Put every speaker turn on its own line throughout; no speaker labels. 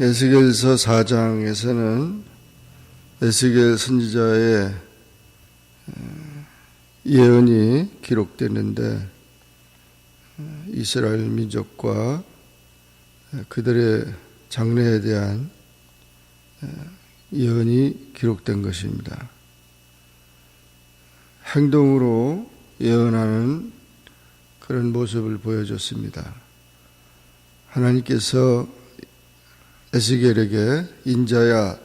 에스겔서 4장에서는 에스겔 선지자의 어, 예언이 기록되는데 어, 이스라엘 민족과 그들의 장래에 대한 어, 예언이 기록된 것입니다. 행동으로 예언하는 그런 모습을 보여줬습니다. 하나님께서 에스겔에게 인자야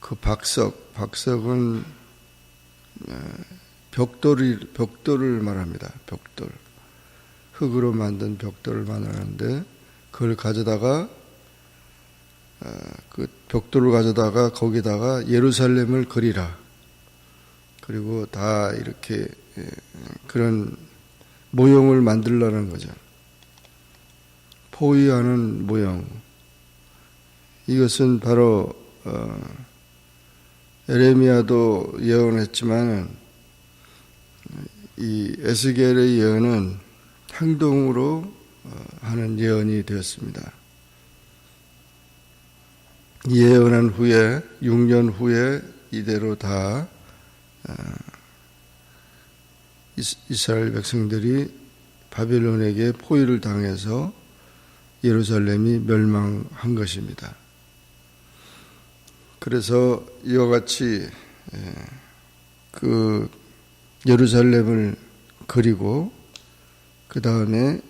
그 박석 박석은 벽돌이 벽돌을 말합니다. 벽돌 흙으로 만든 벽돌을 말하는데 그걸 가져다가 그 벽돌을 가져다가 거기다가 예루살렘을 그리라. 그리고 다 이렇게 그런 모형을 만들라는 거죠. 포위하는 모형. 이것은 바로 어, 에레미야도 예언했지만 이 에스겔의 예언은 행동으로 어, 하는 예언이 되었습니다. 예언한 후에 6년 후에 이대로 다 어, 이스라엘 백성들이 바벨론에게 포위를 당해서 예루살렘이 멸망한 것입니다. 그래서 이와 같이 그 예루살렘을 그리고 그 다음에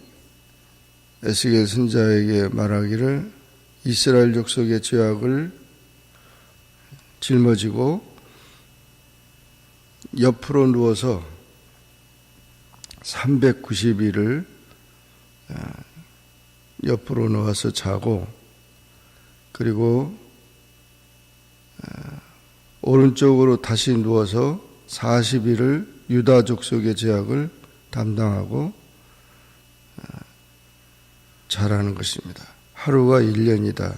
에스겔 선자에게 말하기를 이스라엘 족속의 죄악을 짊어지고 옆으로 누워서 390일을 옆으로 누워서 자고 그리고 오른쪽으로 다시 누워서 40일을 유다 족속의 제약을 담당하고 자라는 것입니다. 하루가 1년이다.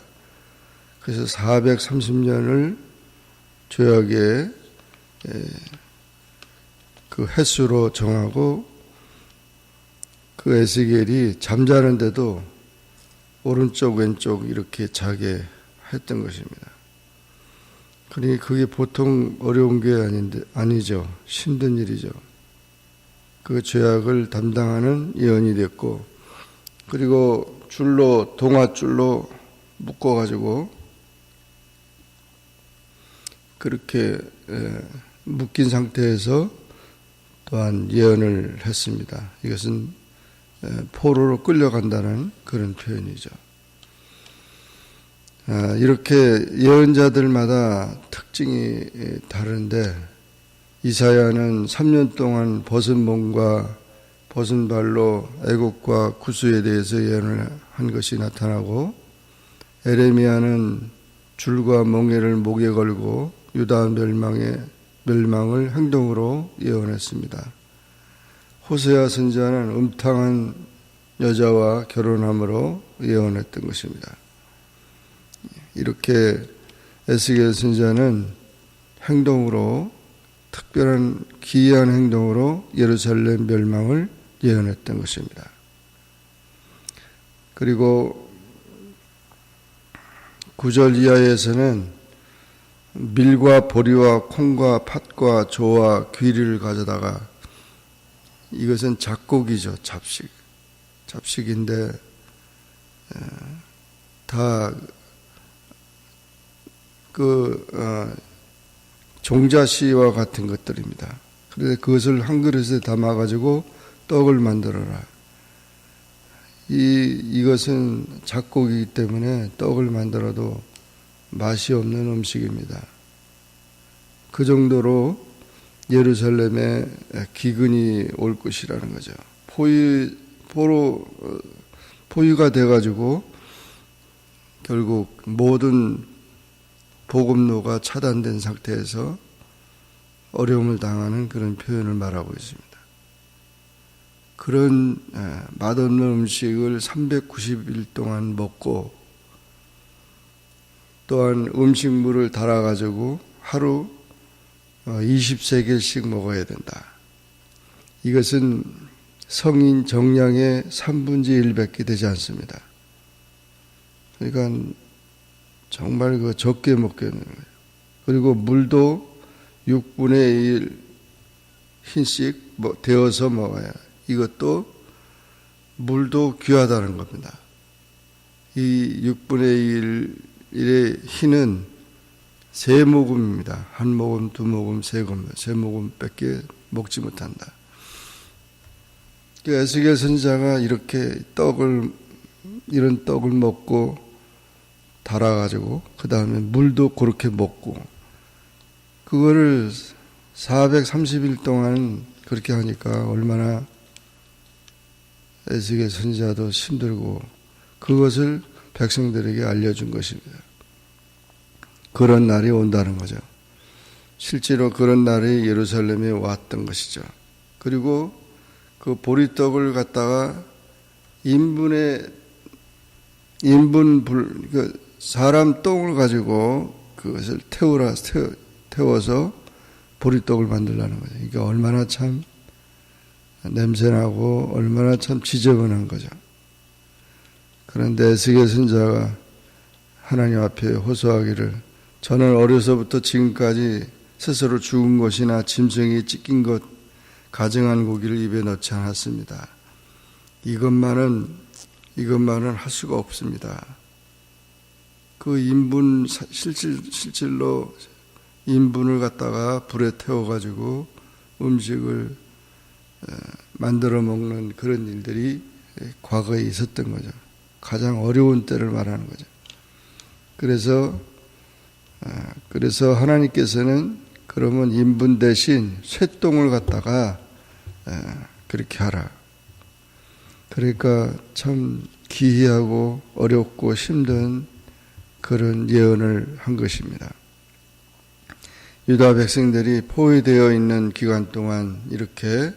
그래서 430년을 죄악의 그 횟수로 정하고 그 에스겔이 잠자는데도 오른쪽 왼쪽 이렇게 자게 했던 것입니다. 그러니 그게 보통 어려운 게 아닌데 아니죠. 힘든 일이죠. 그 죄악을 담당하는 예언이 됐고 그리고 줄로 동아줄로 묶어 가지고 그렇게 묶인 상태에서 또한 예언을 했습니다. 이것은 포로로 끌려간다는 그런 표현이죠. 아, 이렇게 예언자들마다 특징이 다른데 이사야는 3년 동안 벗은 몸과 벗은 발로 애국과 구수에 대해서 예언을 한 것이 나타나고 에레미야는 줄과 멍에를 목에 걸고 유다 멸망의 멸망을 행동으로 예언했습니다. 호세아 선자는 음탕한 여자와 결혼함으로 예언했던 것입니다. 이렇게 에스겔 선자는 행동으로 특별한 기이한 행동으로 예루살렘 멸망을 예언했던 것입니다. 그리고 구절 이하에서는 밀과 보리와 콩과 팥과 조와 귀리를 가져다가 이것은 잡곡이죠 잡식 잡식인데 다그 어, 종자씨와 같은 것들입니다. 그래서 그것을 한 그릇에 담아 가지고 떡을 만들어라. 이 이것은 작곡이기 때문에 떡을 만들어도 맛이 없는 음식입니다. 그 정도로 예루살렘에 기근이 올 것이라는 거죠. 포위 포로 포위가 돼 가지고 결국 모든 복음로가 차단된 상태에서 어려움을 당하는 그런 표현을 말하고 있습니다. 그런 에, 맛없는 음식을 390일 동안 먹고 또한 음식물을 달아가지고 하루 20세겔씩 먹어야 된다. 이것은 성인 정량의 3분의 1밖에 되지 않습니다. 그러니까 정말 그 적게 먹게 되는 거예요. 그리고 물도 6분의 1 흰씩 뭐 데워서 먹어야 이것도 물도 귀하다는 겁니다. 이 6분의 1의 흰은 세 모금입니다. 한 모금, 두 모금, 세 모금, 세 모금밖에 먹지 못한다. 그 에스겔 선자가 이렇게 떡을 이런 떡을 먹고 달아가지고 그 다음에 물도 그렇게 먹고 그거를 430일 동안 그렇게 하니까 얼마나 에스겔 선지자도 힘들고 그것을 백성들에게 알려준 것입니다. 그런 날이 온다는 거죠. 실제로 그런 날이 예루살렘에 왔던 것이죠. 그리고 그 보리떡을 갖다가 인분의 인분 불, 그 사람 똥을 가지고 그것을 태우라 태워, 태워서 보리떡을 만들라는 거죠. 이게 얼마나 참 냄새나고 얼마나 참 지저분한 거죠. 그런데 에스겔 선자가 하나님 앞에 호소하기를 저는 어려서부터 지금까지 스스로 죽은 것이나 짐승이 찢긴 것, 가증한 고기를 입에 넣지 않았습니다. 이것만은 이것만은 할 수가 없습니다. 그 인분 실질 실질로 인분을 갖다가 불에 태워 가지고 음식을 만들어 먹는 그런 일들이 과거에 있었던 거죠. 가장 어려운 때를 말하는 거죠. 그래서 그래서 하나님께서는 그러면 인분 대신 쇠똥을 갖다가 그렇게 하라. 그러니까 참 기이하고 어렵고 힘든 그런 예언을 한 것입니다. 유다 백성들이 포위되어 있는 기간 동안 이렇게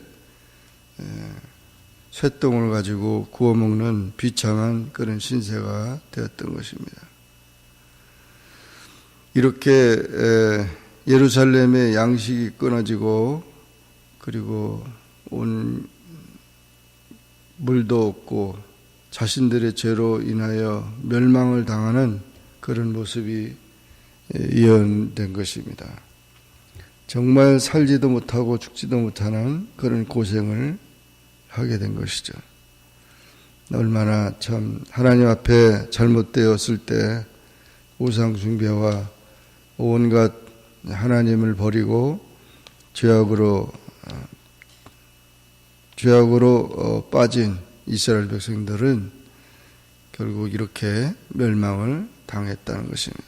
쇠똥을 가지고 구워 먹는 비참한 그런 신세가 되었던 것입니다. 이렇게 예루살렘의 양식이 끊어지고 그리고 온 물도 없고 자신들의 죄로 인하여 멸망을 당하는 그런 모습이 예언된 것입니다. 정말 살지도 못하고 죽지도 못하는 그런 고생을 하게 된 것이죠. 얼마나 참 하나님 앞에 잘못되었을 때 우상 숭배와 온갖 하나님을 버리고 죄악으로 죄악으로 빠진 이스라엘 백성들은 결국 이렇게 멸망을 당했다는 것입니다.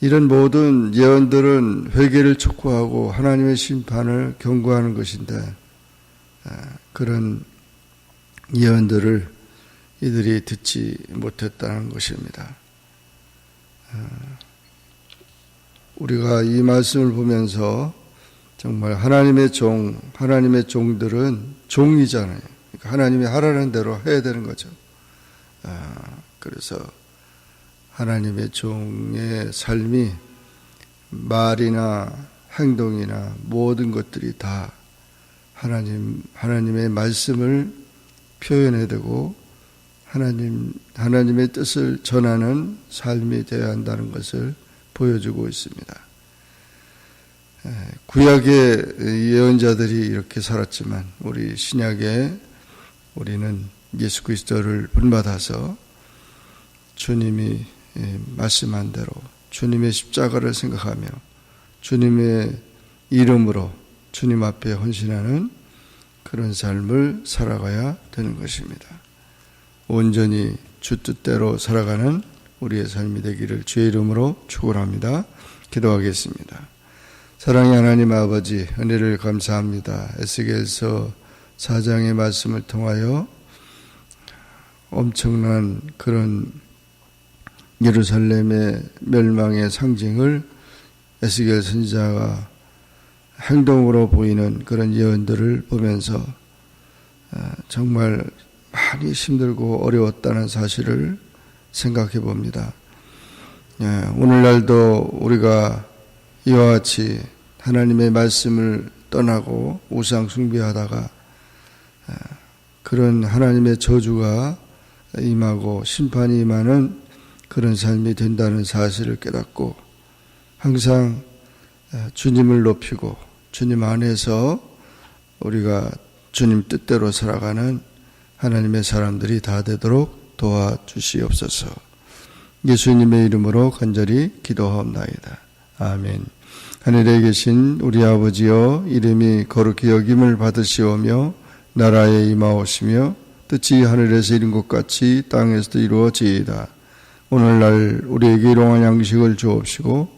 이런 모든 예언들은 회개를 촉구하고 하나님의 심판을 경고하는 것인데 그런 예언들을 이들이 듣지 못했다는 것입니다. 우리가 이 말씀을 보면서 정말 하나님의 종, 하나님의 종들은 종이잖아요. 그러니까 하나님이 하라는 대로 해야 되는 거죠. 그래서 하나님의 종의 삶이 말이나 행동이나 모든 것들이 다 하나님, 하나님의 말씀을 표현해야 되고 하나님, 하나님의 뜻을 전하는 삶이 되어야 한다는 것을 보여주고 있습니다. 구약의 예언자들이 이렇게 살았지만 우리 신약에 우리는 예수 그리스도를 본받아서 주님이 말씀한 대로 주님의 십자가를 생각하며 주님의 이름으로 주님 앞에 헌신하는 그런 삶을 살아가야 되는 것입니다. 온전히 주 뜻대로 살아가는 우리의 삶이 되기를 주의 이름으로 축원합니다. 기도하겠습니다. 사랑의 하나님 아버지 은혜를 감사합니다. 에스겔서 4장의 말씀을 통하여 엄청난 그런 예루살렘의 멸망의 상징을 에스겔 선지자가 행동으로 보이는 그런 예언들을 보면서 어, 정말 많이 힘들고 어려웠다는 사실을 생각해 봅니다. 예, 오늘날도 우리가 이와 같이 하나님의 말씀을 떠나고 우상 숭배하다가 어, 그런 하나님의 저주가 임하고 심판이 임하는 그런 삶이 된다는 사실을 깨닫고 항상 어, 주님을 높이고 주님 안에서 우리가 주님 뜻대로 살아가는 하나님의 사람들이 다 되도록 도와주시옵소서. 예수님의 이름으로 간절히 기도하옵나이다. 아멘. 하늘에 계신 우리 아버지여 이름이 거룩히 여김을 받으시오며 나라에 임하오시며 뜻이 하늘에서 이룬 것 같이 땅에서도 이루어지이다. 오늘날 우리에게 일용할 양식을 주옵시고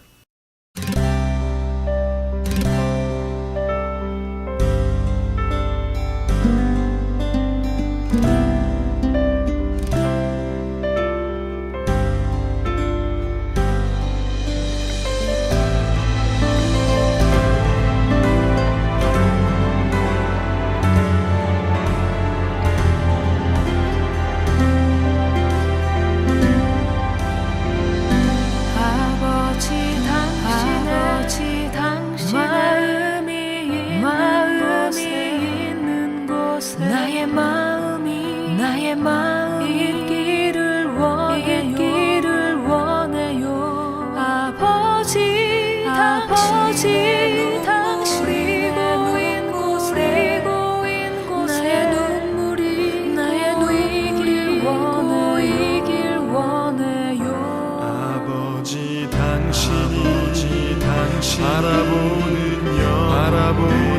바라보는 영. 바라보는